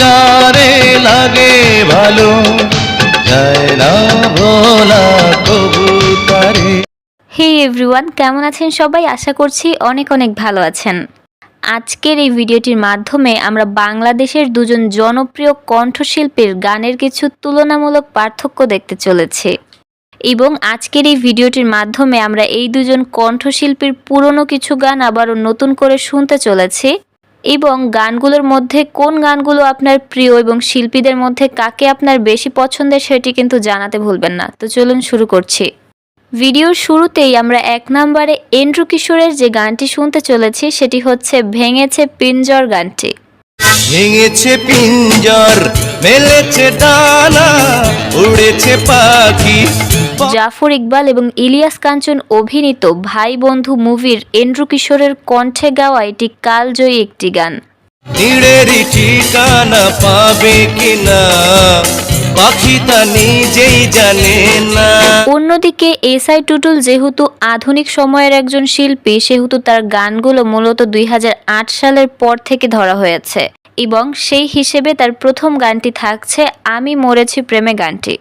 যারে লাগে ভালো হে এভরিওয়ান, কেমন আছেন সবাই? আশা করছি অনেক অনেক ভালো আছেন। আজকের এই ভিডিওটির মাধ্যমে আমরা বাংলাদেশের দুজন জনপ্রিয় কণ্ঠশিল্পীর গানের কিছু তুলনামূলক পার্থক্য দেখতে চলেছি। এবং আজকের এই ভিডিওটির মাধ্যমে আমরা এই দুজন কণ্ঠশিল্পীর পুরনো কিছু গান আবারও নতুন করে শুনতে চলেছি। এবং গানগুলোর মধ্যে কোন গানগুলো আপনার প্রিয় এবং শিল্পীদের মধ্যে কাকে আপনার বেশি পছন্দের সেটি কিন্তু জানাতে ভুলবেন না। তো চলুন শুরু করছি। ভিডিওর শুরুতেই আমরা এক নম্বরে এন্ড্রু কিশোরের যে গানটি শুনতে চলেছি, সেটি হচ্ছে ভেঙেছে পিঞ্জর গানটি। ভেঙেছে পিঞ্জর, মেলেছে ডানা উড়েছে পাখি জাফর ইকবাল এবং ইলিয়াস কাঞ্চন অভিনীত ভাই বন্ধু মুভির এন্ড্রু কিশোরের কণ্ঠে গাওয়া এটি কালজয়ী একটি গান। ঠিকানা পাবে কিনা পাখি তা নিজেই জানে না। অন্যদিকে এসআই টুটুল যেহেতু আধুনিক সময়ের একজন শিল্পী সেহেতু তার গানগুলো মূলত দুই হাজার আট সালের পর থেকে ধরা হয়েছে এবং সেই হিসেবে তার প্রথম গানটি থাকছে আমি মরেছি প্রেমে গানটি।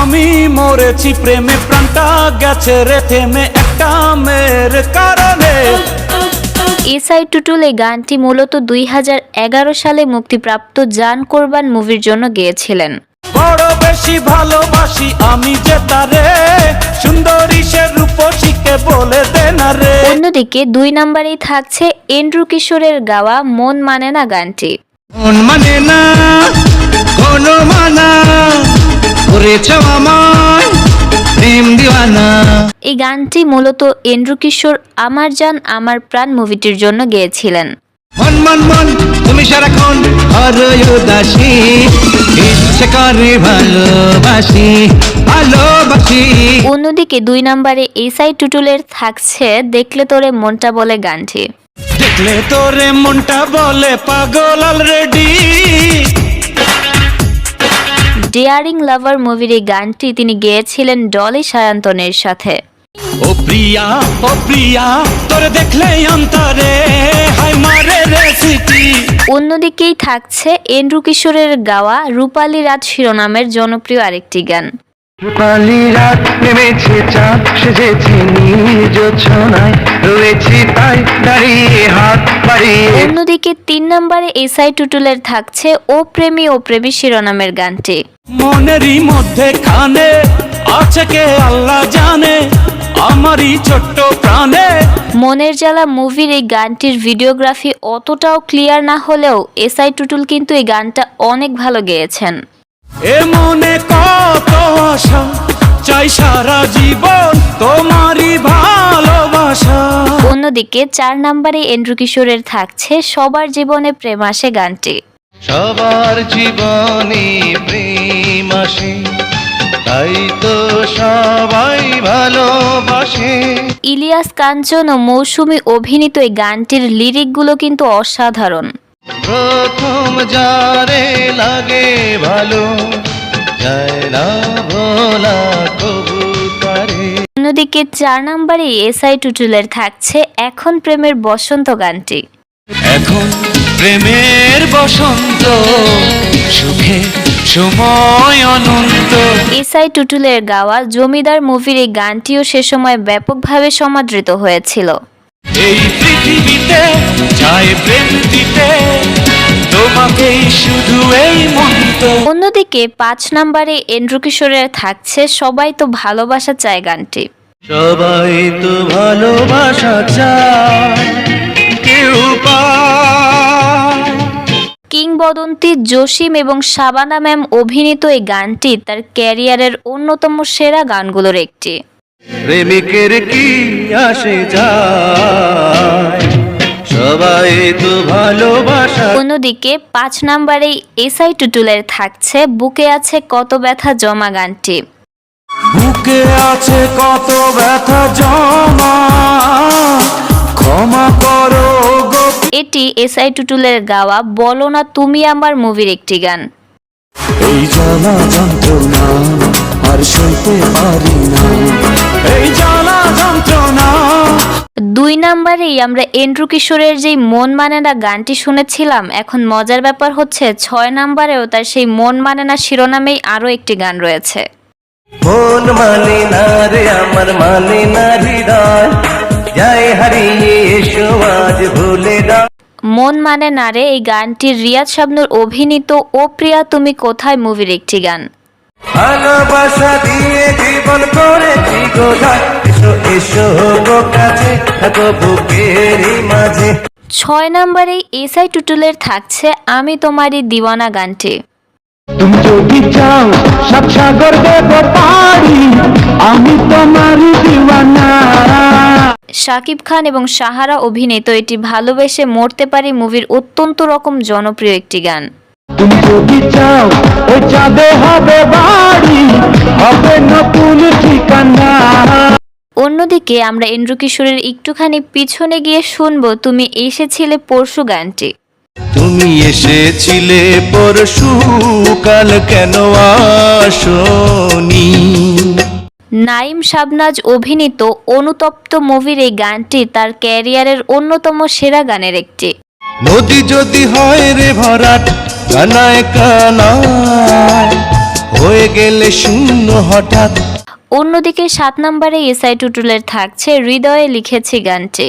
আমি মরেছি প্রেমে প্রাণটা গেছে রে থেমে একটা মেয়ের কারণে। এসআই টুটুল এই গানটি মূলত দুই হাজার এগারো সালে মুক্তিপ্রাপ্ত জান কোরবান মুভির জন্য গেয়েছিলেন। বড় বেশি ভালোবাসি আমি যে তারে সুন্দরী সে রূপসীকে বলে দে না রে। অন্যদিকে দুই নম্বরেই থাকছে এন্ড্রু কিশোরের গাওয়া মন মানে না গানটি। মন মানে না কোনো মানা। করেছ আমায় প্রেম দিওয়ানা। এই গানটি মূলত এন্ড্রু কিশোর আমার জান আমার প্রাণ মুভিটির জন্য গেয়েছিলেন। মন মন মন তুমি সারাক্ষণ হরয় উদাসী। ইচ্ছে করে ভালোবাসি ভালোবাসি। অন্যদিকে দুই নম্বরে এসআই টুটুলের থাকছে দেখলে তোরে মনটা বলে গানটি। দেখলে তোরে মনটা বলে পাগল অলরেডি ডেয়ারিং লাভার মুভির এই গানটি তিনি গেয়েছিলেন ডলি সায়ন্তনের সাথে। ও প্রিয়া ও প্রিয়া তোরে দেখলে অন্তরে মারে রেসিপি অন্যদিকেই থাকছে এন্ড্রু কিশোরের গাওয়া রূপালী রাত শিরোনামের জনপ্রিয় আরেকটি গান। রূপালি রাত নেমেছে চাঁদ সেজেছে নিজ ছোনায়। রয়েছি তাই দাঁড়িয়ে হাত বাড়িয়ে। অন্যদিকে তিন নম্বরে এসআই টুটুলের থাকছে ও প্রেমী ও প্রেমী শিরোনামের গানটি। মনেরই মধ্যে খানে আছে কে আল্লাহ জানে আমারই ছোট্ট প্রাণে। মনের জ্বালা মুভির এই গানটির ভিডিওগ্রাফি অতটাও ক্লিয়ার না হলেও এসআই টুটুল কিন্তু এই গানটা অনেক ভালো গেয়েছেন। এ মনে আশা চাই সারা জীবন তোমারই ভালোবাসা। অন্যদিকে চার নম্বরে এন্ড্রু কিশোরের থাকছে সবার জীবনে প্রেম আসে গানটি। সবার জীবনে প্রেম আসে তাই তো সবাই ভালোবাসে। ইলিয়াস কাঞ্চন ও মৌসুমী অভিনীত এই গানটির লিরিকগুলো কিন্তু অসাধারণ। প্রথম যারে লাগে ভালো যায় না ভোলা কবুতারে। অন্যদিকে চার নম্বরে এসআই টুটুলের থাকছে এখন প্রেমের বসন্ত গানটি। এখন প্রেমের বসন্ত সুখে সময় অনন্ত। এসআই টুটুলের গাওয়া জমিদার মুভির এই গানটিও সে সময় ব্যাপকভাবে সমাদৃত হয়েছিল। এই পৃথিবীতে চাই প্রেম দিতে তোমাকেই শুধু এই অন্যদিকে পাঁচ নম্বরে এন্ড্রু কিশোরের থাকছে সবাই তো ভালোবাসা চায় গানটি। সবাই তো ভালোবাসা চায় কেউ কিংবদন্তি জসিম এবং শাবানা ম্যাম অভিনীত এই গানটি তার ক্যারিয়ারের অন্যতম সেরা গানগুলোর একটি। প্রেমিকের কি আসে যায়? সবাই তো ভালোবাসা। অন্যদিকে পাঁচ নম্বরে এসআই টুটুলের থাকছে বুকে আছে কত ব্যথা জমা গানটি। বুকে আছে কত ব্যথা জমা ক্ষমা করো এটি এসআই টুটুলের গাওয়া বলো না তুমি আমার মুভির একটি গান। এই জ্বালা যন্ত্রণা আর সইতে পারি না। এই জ্বালা যন্ত্রণা দুই নাম্বারেই আমরা এন্ড্রু কিশোরের যেই মন মানে না গানটি শুনেছিলাম এখন মজার ব্যাপার হচ্ছে ছয় নাম্বারেও তার সেই মন মানে না শিরোনামেই আরও একটি গান রয়েছে। মন মানে না রে আমার মানে না হৃদয় হারিয়ে এসো আজ ভুলে মন মানে না রে এই গানটি রিয়াজ শাবনুর অভিনীত ও প্রিয়া তুমি কোথায় মুভির একটি গান। ভালোবাসা দিয়ে জীবন করেছি এসো এসো গো কাছে থাকো বুকেরই মাঝে। ছয় নাম্বারেই এসআই টুটুলের থাকছে আমি তোমারই দিওয়ানা গানটি। তুমি যদি চাও সব সাগর দেব পারি আমি তোমার দিওয়ানা। শাকিব খান এবং সাহারা অভিনীত এটি ভালোবেসে মরতে পারি মুভির অত্যন্ত রকম জনপ্রিয় একটি গান। তুমি যদি চাও ওই চাঁদে হবে বাড়ি অন্যদিকে আমরা এন্ড্রু কিশোরের একটুখানি পিছনে গিয়ে শুনব তুমি এসেছিলে পরশু গানটি। তুমি এসেছিলে পরশু কাল কেন আসনি? নাইম শাবনাজ অভিনীত অনুতপ্ত মুভির এই গানটি তার ক্যারিয়ারের অন্যতম সেরা গানের একটি। নদী যদি হয় রে ভরাট কানায় কানায় হয়ে গেলে শূন্য হঠাৎ। অন্যদিকে সাত নম্বরে এসআই টুটুলের থাকছে হৃদয়ে লিখেছি গানটি।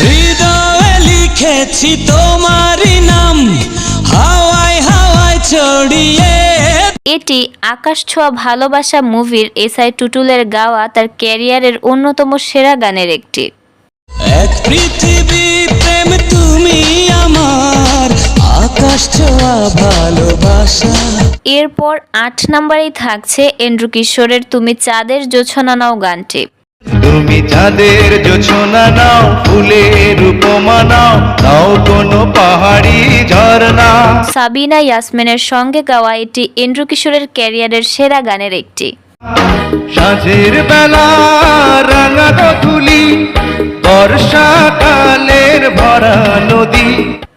হৃদয়ে লিখেছি তোমারই নাম হাওয়ায় হাওয়ায় ছড়িয়ে। এটি আকাশ ছোঁয়া ভালোবাসা মুভির এসআই টুটুলের গাওয়া তার ক্যারিয়ারের অন্যতম সেরা গানের একটি। এক পৃথিবী প্রেম তুমি আমার আকাশ ছোঁয়া ভালোবাসা। এরপর আট নম্বরেই থাকছে এন্ড্রু কিশোরের তুমি চাঁদের জোছনা নাও গানটি। তুমি চাঁদের জোছনা নাও ফুলের উপমা নাও নাও কোনো পাহাড়ি ঝর্ণা। সাবিনা ইয়াসমিনের সঙ্গে গাওয়া এটি এন্ড্রু কিশোরের ক্যারিয়ারের সেরা গানের একটি। সাঁঝের বেলা রাঙা ধুলি বর্ষাকালের ভরা নদী।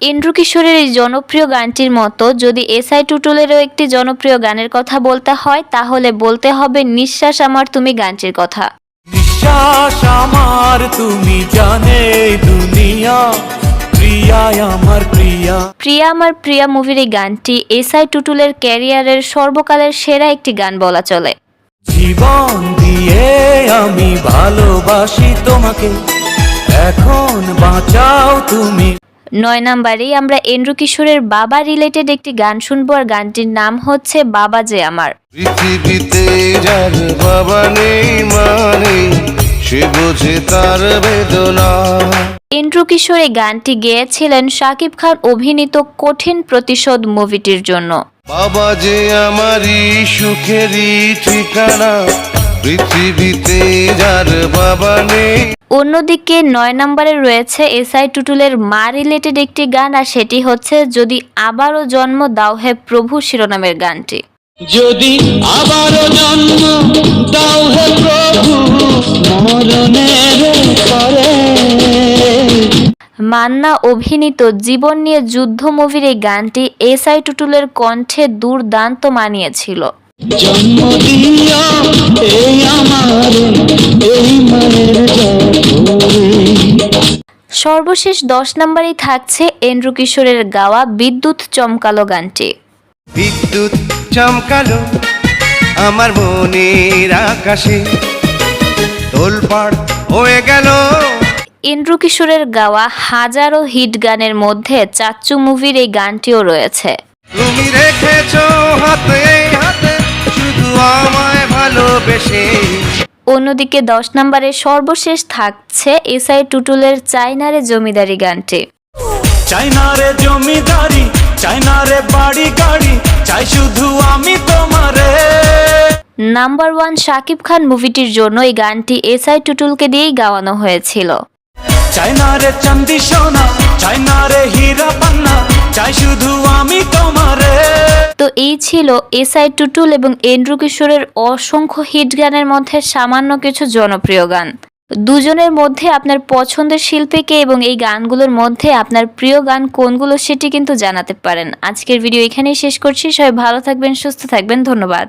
এন্ড্রু কিশোরের এই জনপ্রিয় গানটির মতো যদি এসআই টুটুলেরও একটি জনপ্রিয় গানের কথা বলতে হয় তাহলে বলতে হবে নিঃশ্বাস আমার তুমি গানটির কথা। বিশ্বাস আমার তুমি জানে দুনিয়া প্রিয়ায় আমার প্রিয়া। প্রিয়া আমার প্রিয়া মুভির এই গানটি এসআই টুটুলের ক্যারিয়ারের সর্বকালের সেরা একটি গান বলা চলে। জীবন দিয়ে আমি ভালোবাসি তোমাকে। এখন বাঁচাও তুমি। নয় নাম্বারেই আমরা এন্ড্রু কিশোরের বাবা রিলেটেড একটি গান শুনব আর গানটির নাম হচ্ছে বাবা যে আমার। পৃথিবীতে যার বাবা নেই মানে সে বোঝে তার বেদনা। এন্ড্রু কিশোর এই গানটি গেয়েছিলেন শাকিব খান অভিনীত কঠিন প্রতিশোধ মুভিটির জন্য। বাবা যে আমারই সুখেরই ঠিকানা পৃথিবীতে যার বাবা নেই। অন্যদিকে নয় নম্বরে রয়েছে এসআই টুটুলের মা রিলেটেড একটি গান আর সেটি হচ্ছে যদি আবারও জন্ম দাও হে প্রভু শিরোনামের গানটি। যদি আবারও জন্ম দাও হে প্রভু মরণের পরে মান্না অভিনীত জীবন নিয়ে যুদ্ধ মুভির এই গানটি এস আই টুটুলের কণ্ঠে দুর্দান্ত মানিয়েছিল। জন্ম দিও এই আমার এই সর্বশেষ দশ নম্বরেই থাকছে এন্ড্রু কিশোরের গাওয়া বিদ্যুৎ চমকালো গানটি। বিদ্যুৎ চমকালো আমার মনের আকাশে তোলপাড় হয়ে গেল। এন্ড্রু কিশোরের গাওয়া হাজারো হিট গানের মধ্যে চাচ্চু মুভির এই গানটিও রয়েছে। তুমি রেখেছো হাতে হাতে শুধু আমায় ভালোবেসে। অন্যদিকে দশ নম্বরে সর্বশেষ থাকছে এসআই টুটুলের চাইনারে জমিদারি গানটি। চাই না রে জমিদারি চাই না রে বাড়ি গাড়ি চাই শুধু আমি তোমারে। নাম্বার ওয়ান শাকিব খান মুভিটির জন্য এই গানটি এসআই টুটুলকে দিয়েই গাওয়ানো হয়েছিল। চান্দি সোনা হীরা পান্না, চাই শুধু আমি তোমারে। তো এই ছিল এসআই টুটুল এবং এন্ড্রু কিশোরের অসংখ্য হিট গানের মধ্যে সামান্য কিছু জনপ্রিয় গান। দুজনের মধ্যে আপনার পছন্দের শিল্পীকে এবং এই গানগুলোর মধ্যে আপনার প্রিয় গান কোনগুলো সেটি কিন্তু জানাতে পারেন। আজকের ভিডিও এখানেই শেষ করছি। সবাই ভালো থাকবেন, সুস্থ থাকবেন। ধন্যবাদ।